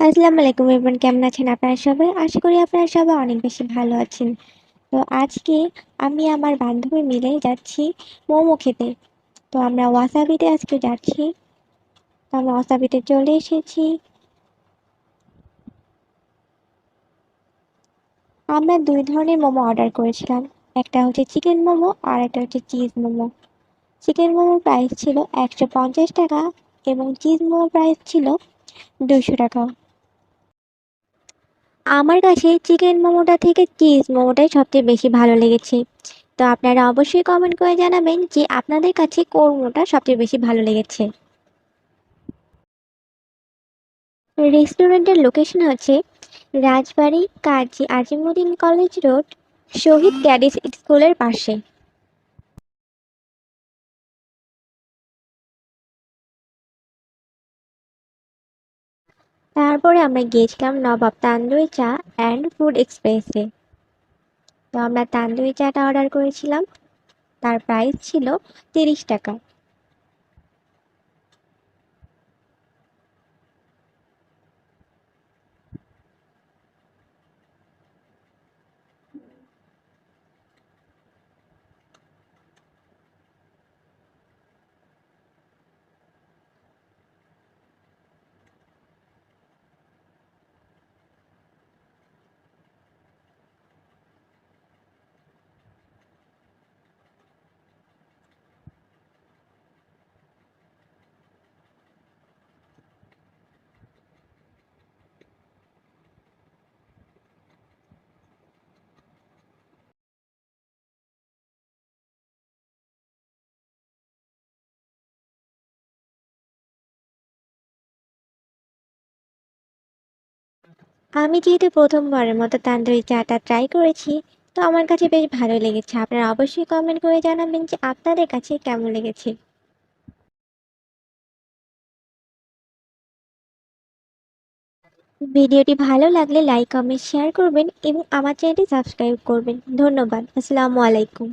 আসসালামু আলাইকুম এভরিওয়ান কেমন আছেন আপনারা সবাই? আশা করি আপনারা সবাই অনেক বেশি ভালো আছেন। তো আজকে আমি আমার বান্ধবী মিলে যাচ্ছি মোমো খেতে। তো আমরা ওয়াসাবিতে আজকে যাচ্ছি। তো আমরা ওয়াসাবিতে চলে এসেছি। আমরা দুই ধরনের মোমো অর্ডার করেছিলাম। একটা হচ্ছে চিকেন মোমো আর একটা হচ্ছে চিজ মোমো। চিকেন মোমোর প্রাইস ছিল একশো পঞ্চাশ টাকা এবং চিজ মোমোর প্রাইস ছিল দুশো টাকা। আমার কাছে চিকেন মোমোটা থেকে চিজ মোমোটাই সবচেয়ে বেশি ভালো লেগেছে। তো আপনারা অবশ্যই কমেন্ট করে জানাবেন যে আপনাদের কাছে কোন মোমোটা সবচেয়ে বেশি ভালো লেগেছে। রেস্টুরেন্টের লোকেশন হচ্ছে রাজবাড়ি কাজী আজিমুদ্দিন কলেজ রোড, শহীদ ক্যাডিস স্কুলের পাশে। তারপরে আমরা গিয়েছিলাম নবাব তান্দুরি চা অ্যান্ড ফুড এক্সপ্রেসে। তো আমরা তান্দুরি চাটা অর্ডার করেছিলাম। তার প্রাইস ছিল তিরিশ টাকা। আমি যেহেতু প্রথমবারের মতো তান্দুরি চাটা ট্রাই করেছি, তো আমার কাছে বেশ ভালো লেগেছে। আপনারা অবশ্যই কমেন্ট করে জানাবেন যে আপনাদের কাছে কেমন লেগেছে। ভিডিওটি ভালো লাগলে লাইক কমেন্ট শেয়ার করবেন এবং আমার চ্যানেলটি সাবস্ক্রাইব করবেন। ধন্যবাদ। আসসালামু আলাইকুম.